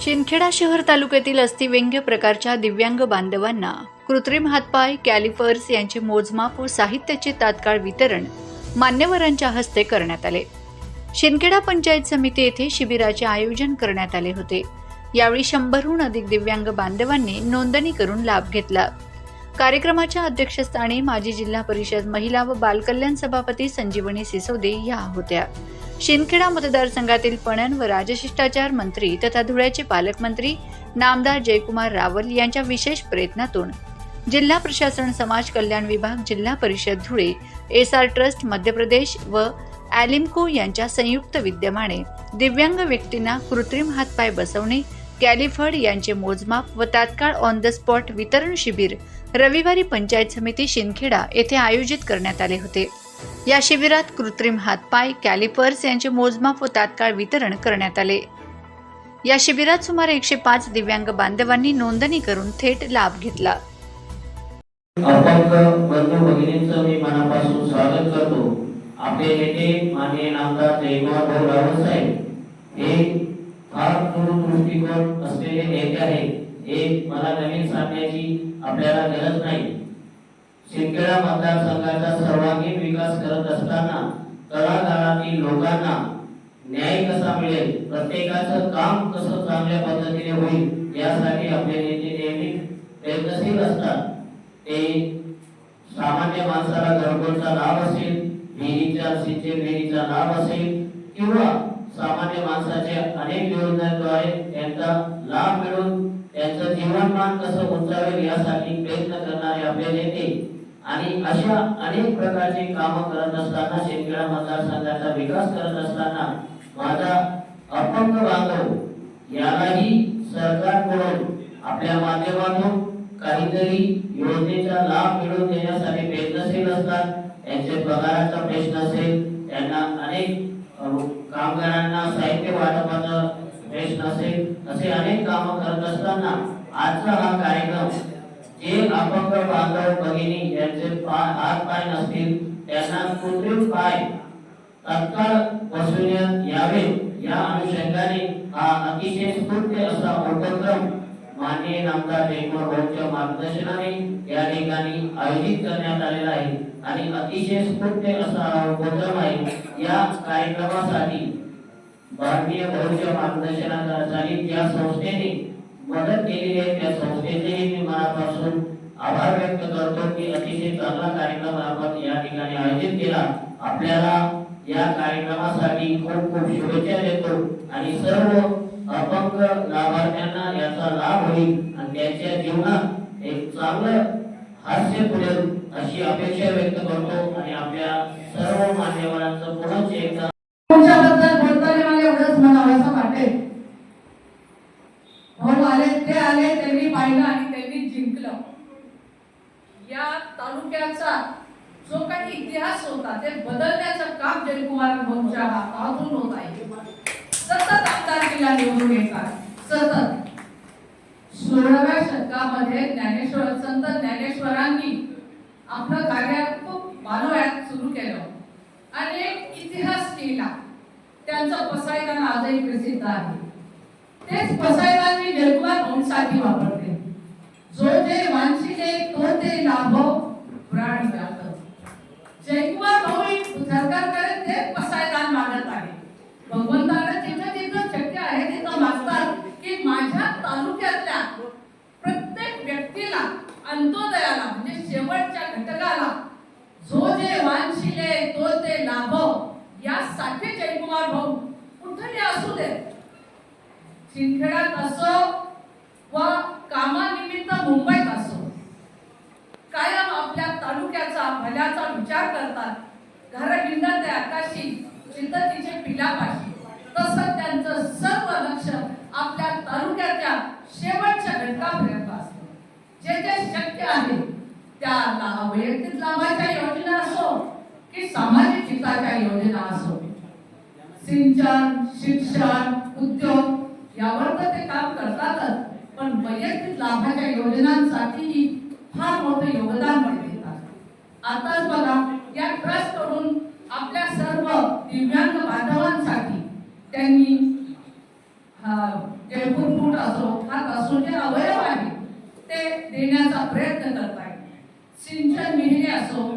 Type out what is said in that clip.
शिंदखेडा शहर तालुक्यातील अस्थिव्यंग्य प्रकारच्या दिव्यांग बांधवांना कृत्रिम हातपाय कॅलिपर्स यांचे मोजमाप व साहित्याचे तात्काळ वितरण मान्यवरांच्या हस्ते करण्यात आले. शिंदखेडा पंचायत समिती येथे शिबिराचे आयोजन करण्यात आले होते. यावेळी शंभरहून अधिक दिव्यांग बांधवांनी नोंदणी करून लाभ घेतला. कार्यक्रमाच्या अध्यक्षस्थानी माजी जिल्हा परिषद महिला व बालकल्याण सभापती संजीवनी सिसोदे या होत्या. शिंदखेडा मतदारसंघातील पणन व राजशिष्टाचार मंत्री तथा धुळ्याचे पालकमंत्री नामदार जयकुमार रावल यांच्या विशेष प्रयत्नातून जिल्हा प्रशासन समाज कल्याण विभाग जिल्हा परिषद Dhule S R trust Madhya Pradesh व ॲलिम्को यांच्या संयुक्त विद्यमाने दिव्यांग व्यक्तींना कृत्रिम हातपाय बसवणे कॅलिफर्ड यांचे मोजमाप व तात्काळ ऑन द स्पॉट वितरण शिबिर रविवारी पंचायत समिती शिंदखेडा येथे आयोजित करण्यात आले होते. या शिबिरात कृत्रिम हातपाय कॅलिपर्स यांचे मोजमाप व तात्काळ वितरण करण्यात आले. या शिबिरात सुमारे एकशे पाच दिव्यांग बांधवांनी नोंदणी करून थेट लाभ घेतला. मी मनापासून स्वागत करतो. आपले नेते माननीय नामदार जयकुमार भाऊ रावळ साहेब हे फार दूरदृष्टिकोन असलेले नेते आहेत. हे मला नवीन सांगण्याची आपल्याला गरज नाही. शिंदखेडा मतदारसंघाचा सर्वांगीण विकास करत असताना तळागाळातील लोकांना न्याय कसा मिळेल प्रत्येकाचं काम कसं चांगल्या पद्धतीने होईल यासाठी आपले नेते नेहमी प्रयत्नशील असतात. ते सामान्य माणसाला घरकुलचा लाभ असेल विहिरीच्या सिंचन विहिरीचा लाभ असेल किंवा सामान्य माणसाच्या अनेक योजनांद्वारे त्यांचा लाभ मिळून त्यांचं जीवनमान कसं उंचावेल यासाठी प्रयत्न करणारे आपले नेते आणि अशा अनेक प्रकारची कामं करत असताना शेतकऱ्या मतदारसंघाचा विकास करत असताना माझा अपंग बांधव यालाही सरकारकडून आपल्या माध्यमातून काहीतरी योजनेचा लाभ मिळवून देण्यासाठी प्रयत्नशील असतात. त्यांचे पगाराचा प्रश्न असेल त्यांना अनेक कामगारांना साहित्य वाटपाचा प्रश्न असेल असे अनेक कामं करत असताना आजचा हा कार्यक्रम जे अपंग बांधव भगिनी यांचे पाय हात पाय नसतील त्यांना कृत्रिम पाय तत्काळ बसविण्यात यावे. या अनुषंगाने हा अतिशय स्फूर्त असा उपक्रम माननीय नामदार जयकुमार भाऊच्या मार्गदर्शनाने या ठिकाणी आयोजित करण्यात आलेला आहे. आणि अतिशय स्फूर्त असा उपक्रम आहे. या कार्यक्रमासाठी भारतीय भाऊच्या मार्गदर्शनाखाली या संस्थेने मदत केलेली आहे त्या संस्थेचेही मी मनापासून आभार व्यक्त करतो की अतिशय चांगला कार्यक्रम आपण या ठिकाणी आयोजित केला. आपल्याला या कार्यक्रमासाठी खूप खूप शुभेच्छा देतो आणि सर्व अपंग लाभार्थ्यांना याचा लाभ होईल आणि त्यांच्या जीवनात एक चांगलं हास्य पुरेल अशी अपेक्षा व्यक्त करतो आणि आपल्या सर्व मान्यवरांचं पुनच एकदा तुमच्याबद्दल बोलताना मला एवढंच म्हणावंसं वाटेल. आले त्यांनी पाहिलं आणि त्यांनी जिंकलं. या तालुक्याचा जो काही इतिहास होता ते बदलण्याचं काम जयकुमार भाऊच्या हातातून होत आहे. सतत आमदारकीला निवडून येतात. सतत. सोळाव्या शतकामध्ये ज्ञानेश्वर संत ज्ञानेश्वरांनी आपलं कार्य खूप मानवयात सुरू केलं. आणि एक इतिहास केला त्यांचा पसायदान आजही प्रसिद्ध आहे. तेच फसायला मी जयकुमार भाऊंसाठी वापरते. जो जे वांशिले तो ते लाभो प्राण जात जयकुमार भाऊ सरकार सरकारकडे ते फसायला मागत आहे. भगवंताला जिथं जिथं शक्य आहे तिथं मागतात की माझ्या तालुक्यातल्या प्रत्येक व्यक्तीला अंत्योदयाला म्हणजे शेवटच्या घटकाला जो जे वांशिले तो ते लाभव यासाठी जयकुमार भाऊ कुठेही असू दे शिंदखेड्यात असो व कामानिमित्त मुंबईत असो कायम आपल्या तालुक्याचा भल्याचा विचार करतात. घर हिंडत ते आकाशी चिंततीचे पिलापाशी. तसं त्यांचं सर्व लक्ष आपल्या तालुक्याच्या शेवटच्या घटकापर्यंत असतं. जे जे शक्य आहे त्या वैयक्तिक लाभाच्या योजना असो की सामाजिक हिताच्या योजना असो. सिंचन शिक्षण उद्योग यावर तर ते काम करतातच. पण वैयक्तिक लाभाच्या योजनांसाठीही फार मोठं योगदान पण देतात आताच बघा या ट्रस्टकडून आपल्या सर्व दिव्यांग बांधवांसाठी त्यांनी जयपूर फूट असो हात असो जे अवयव आहे ते देण्याचा प्रयत्न करत आहे सिंचन विहिरी असो